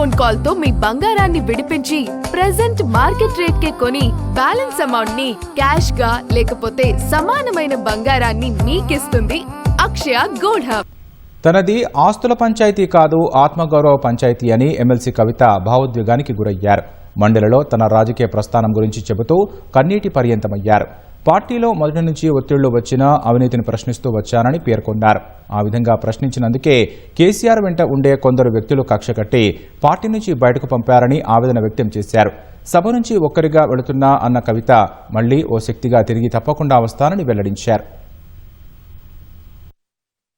Phone కాల్తో మీ బంగారాన్ని విడిపించి present market rate కే కొని బ్యాలెన్స్ అమౌంట్ని క్యాష్గా లేకపోతే సమానమైన బంగారాన్ని మీకిస్తుంది అక్షయ గోల్డ్ హబ్. తనది ఆస్తుల పంచాయతీ కాదు ఆత్మగౌరవ పంచాయతీ అని ఎమ్మెల్సీ కవిత భావోద్వేగానికి గురయ్యారు. మండలిలో తన రాజకీయ ప్రస్థానం గురించి చెబుతూ కన్నీటి పర్యంతమయ్యారు. పార్టీలో మొదటి నుంచి ఒత్తిళ్ళు వచ్చినా అవినీతిని ప్రశ్నిస్తూ వచ్చానని పేర్కొన్నారు. ఆ విధంగా ప్రశ్నించినందుకే కేసీఆర్ వెంట ఉండే కొందరు వ్యక్తులు కక్ష కట్టి పార్టీ నుంచి బయటకు పంపారని ఆవేదన వ్యక్తం చేశారు. సభ నుంచి ఒక్కరిగా వెళుతున్నా అన్న కవిత మళ్ళీ ఓ శక్తిగా తిరిగి తప్పకుండా వస్తానని వెల్లడించారు.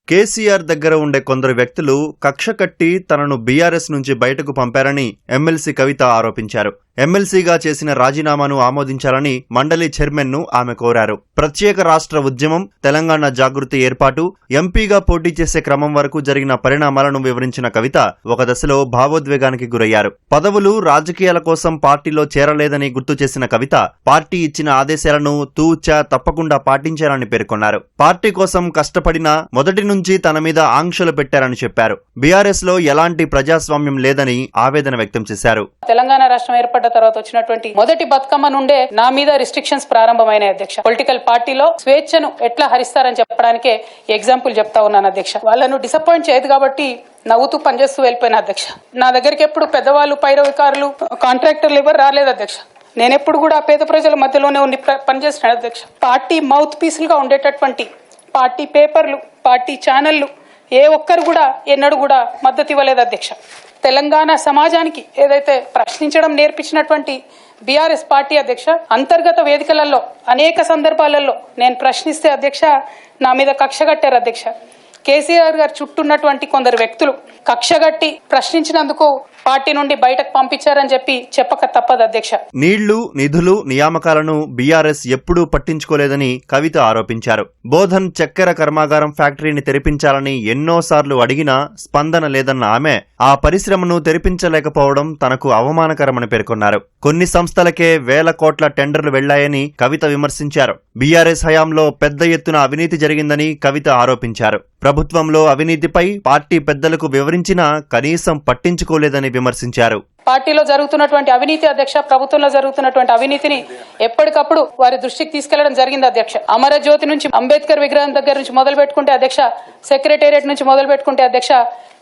కేసీఆర్ దగ్గర ఉండే కొందరు వ్యక్తులు కక్ష కట్టి తనను బీఆర్ఎస్ నుంచి బయటకు పంపారని ఎమ్మెల్సీ కవిత ఆరోపించారు. ఎమ్మెల్సీగా చేసిన రాజీనామాను ఆమోదించాలని మండలి చైర్మన్ను ఆమె కోరారు. ప్రత్యేక రాష్ట్ర ఉద్యమం తెలంగాణ జాగృతి ఏర్పాటు ఎంపీగా పోటీ చేసే క్రమం వరకు జరిగిన పరిణామాలను వివరించిన కవిత ఒక దశలో భావోద్వేగానికి గురయ్యారు. పదవులు రాజకీయాల కోసం పార్టీలో చేరలేదని గుర్తు చేసిన కవిత పార్టీ ఇచ్చిన ఆదేశాలను తూచా తప్పకుండా పాటించారని పేర్కొన్నారు. పార్టీ కోసం కష్టపడిన మొదటి నుంచి తన మీద ఆంక్షలు పెట్టారని చెప్పారు. బీఆర్ఎస్లో ఎలాంటి ప్రజాస్వామ్యం లేదని ఆవేదన వ్యక్తం చేశారు. తెలంగాణ రాష్ట్రం ఏర్పడ్డ తర్వాత వచ్చినటువంటి మొదటి బతుకమ్మ నుండే నా మీద రిస్ట్రిక్షన్స్ ప్రారంభమైన అధ్యక్ష. పొలిటికల్ పార్టీలో స్వేచ్ఛను ఎట్లా హరిస్తారని చెప్పడానికే ఎగ్జాంపుల్ చెప్తా ఉన్నాను అధ్యక్ష. వాళ్ళను డిసప్పాయింట్ చేయదు కాబట్టి నవ్వుతూ పనిచేస్తూ వెళ్ళిపోయిన అధ్యక్ష. నా దగ్గరికి ఎప్పుడు పెద్దవాళ్ళు పైరవికారులు కాంట్రాక్టర్లు ఎవరు రాలేదు అధ్యక్ష. నేను ఎప్పుడు కూడా పేద ప్రజల మధ్యలోనే ఉండి పనిచేస్తున్నాను అధ్యక్ష. పార్టీ మౌత్ పీసులుగా ఉండేటటువంటి పార్టీ పేపర్లు పార్టీ ఛానళ్ళు ఏ ఒక్కరు కూడా ఎన్నడూ కూడా మద్దతు ఇవ్వలేదు అధ్యక్ష. తెలంగాణ సమాజానికి ఏదైతే ప్రశ్నించడం నేర్పించినటువంటి బీఆర్ఎస్ పార్టీ అధ్యక్ష అంతర్గత వేదికలలో అనేక సందర్భాలలో నేను ప్రశ్నిస్తే అధ్యక్ష నా మీద కక్ష కట్టారు అధ్యక్ష. కేసీఆర్ గారు చుట్టూన్నటువంటి కొందరు వ్యక్తులు కక్షగట్టి ప్రశ్నించినందుకు పార్టీ నుండి బయటకు పంపించారని చెప్పి చెప్పక తప్పదు అధ్యక్ష. నీళ్ళు నిధులు నియామకాలను బీఆర్ఎస్ ఎప్పుడూ పట్టించుకోలేదని కవిత ఆరోపించారు. బోధన్ చక్కెర కర్మాగారం ఫ్యాక్టరీని తెరిపించాలని ఎన్నోసార్లు అడిగినా స్పందన లేదన్న ఆమె ఆ పరిశ్రమను తెరిపించలేకపోవడం తనకు అవమానకరమని పేర్కొన్నారు. కొన్ని సంస్థలకే వేల కోట్ల టెండర్లు వెళ్ళాయని కవిత విమర్శించారు. బీఆర్ఎస్ హయాంలో పెద్ద ఎత్తున అవినీతి జరిగిందని కవిత ఆరోపించారు. ప్రభుత్వంలో అవినీతిపై పార్టీ పెద్దలకు వివరించినా కనీసం పట్టించుకోలేదని విమర్శించారు. పార్టీలో జరుగుతున్నటువంటి అవినీతి అధ్యక్ష ప్రభుత్వంలో జరుగుతున్నటువంటి అవినీతిని ఎప్పటికప్పుడు వారి దృష్టికి తీసుకెళ్ళడం జరిగింది అధ్యక్ష. అమరజ్యోతి నుంచి అంబేద్కర్ విగ్రహం దగ్గర నుంచి మొదలు పెట్టుకుంటే అధ్యక్ష సెక్రటేరియట్ నుంచి మొదలు పెట్టుకుంటే అధ్యక్ష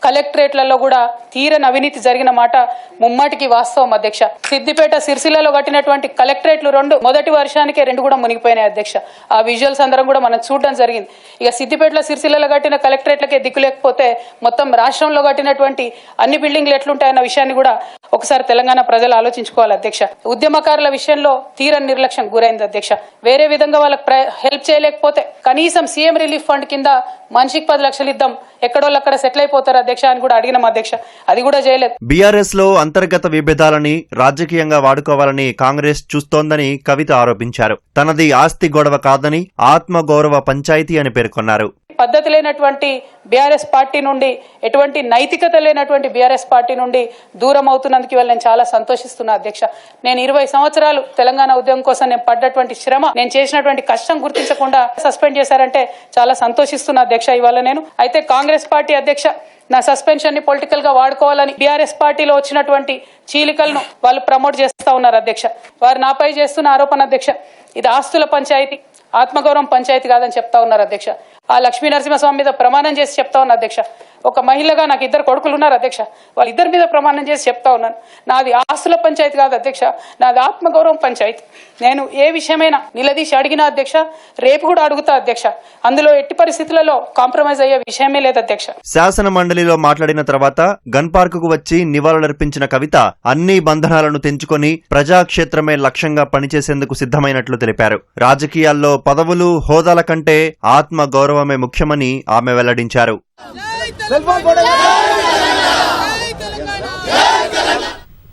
కలెక్టరేట్లలో కూడా తీరని అవినీతి జరిగిన మాట ముమ్మాటికి వాస్తవం అధ్యక్ష. సిద్దిపేట సిరిసిల్లలో కట్టినటువంటి కలెక్టరేట్లు రెండు మొదటి వర్షానికే రెండు కూడా మునిగిపోయినాయి అధ్యక్ష. ఆ విజువల్స్ అందరం కూడా మనం చూడడం జరిగింది. ఇక సిద్దిపేటలో సిరిసిల్లలో కట్టిన కలెక్టరేట్లకే దిక్కు లేకపోతే మొత్తం రాష్ట్రంలో కట్టినటువంటి అన్ని బిల్డింగ్లు ఎట్లుంటాయన్న విషయాన్ని కూడా ఒకసారి తెలంగాణ ప్రజలు ఆలోచించుకోవాలి అధ్యక్ష. ఉద్యమకారుల విషయంలో తీరని నిర్లక్ష్యం గురైంది అధ్యక్ష. వేరే విధంగా వాళ్ళకి ప్ర- హెల్ప్ చేయలేకపోతే కనీసం సీఎం రిలీఫ్ ఫండ్ కింద మనిషికి పది లక్షలు ఇద్దాం ఎక్కడోళ్ళు అక్కడ సెటిల్ అయిపోతారు అధ్యక్ష అని కూడా అడిగినాం అధ్యక్ష. అది కూడా చేయలేదు. బీఆర్ఎస్లో అంతర్గత విభేదాలని రాజకీయంగా వాడుకోవాలని కాంగ్రెస్ చూస్తోందని కవిత ఆరోపించారు. తనది ఆస్తి గొడవ కాదని ఆత్మగౌరవ పంచాయతీ అని పేర్కొన్నారు. పద్ధతి లేనటువంటి బీఆర్ఎస్ పార్టీ నుండి ఎటువంటి నైతికత లేనటువంటి బీఆర్ఎస్ పార్టీ నుండి దూరం అవుతున్నందుకు ఇవాళ నేను చాలా సంతోషిస్తున్నా అధ్యక్ష. నేను ఇరవై సంవత్సరాలు తెలంగాణ ఉద్యమం కోసం నేను పడ్డటువంటి శ్రమ నేను చేసినటువంటి కష్టం గుర్తించకుండా సస్పెండ్ చేశారంటే చాలా సంతోషిస్తున్నా అధ్యక్ష ఇవాళ నేను. అయితే కాంగ్రెస్ పార్టీ అధ్యక్ష నా సస్పెన్షన్ని పొలిటికల్గా వాడుకోవాలని బీఆర్ఎస్ పార్టీలో వచ్చినటువంటి చీలికలను వాళ్ళు ప్రమోట్ చేస్తా ఉన్నారు అధ్యక్ష. వారు నాపై చేస్తున్న ఆరోపణ అధ్యక్ష. ఇది ఆస్తుల పంచాయతీ ఆత్మగౌరవం పంచాయతీ కాదని చెప్తా ఉన్నారు అధ్యక్ష. ఆ లక్ష్మీ నరసింహస్వామి మీద ప్రమాణం చేసి చెప్తా ఉన్నా అధ్యక్ష. ఒక మహిళగా నాకు ఇద్దరు కొడుకులు ఉన్నారు అధ్యక్ష. వాళ్ళిద్దరి మీద ప్రమాణం చేసి చెప్తా ఉన్నాను. నాది ఆస్తుల పంచాయతీ కాదు అధ్యక్ష. నాది ఆత్మగౌరవం పంచాయతీ. నేను ఏ విషయమైనా నిలదీసి అడిగినా అధ్యక్ష రేపు కూడా అడుగుతా అధ్యక్ష. అందులో ఎట్టి పరిస్థితులలో కాంప్రమైజ్ అయ్యే విషయమే లేదు అధ్యక్ష. శాసన మండలిలో మాట్లాడిన తర్వాత గన్ పార్క్కు వచ్చి నివాళులర్పించిన కవిత అన్ని బంధనాలను తెంచుకొని ప్రజాక్షేత్రమే లక్ష్యంగా పనిచేసేందుకు సిద్ధమైనట్లు తెలిపారు. రాజకీయాల్లో పదవులు హోదాల కంటే ఆత్మ గౌరవమే ముఖ్యమని ఆమె వెల్లడించారు. ¡Del fútbol!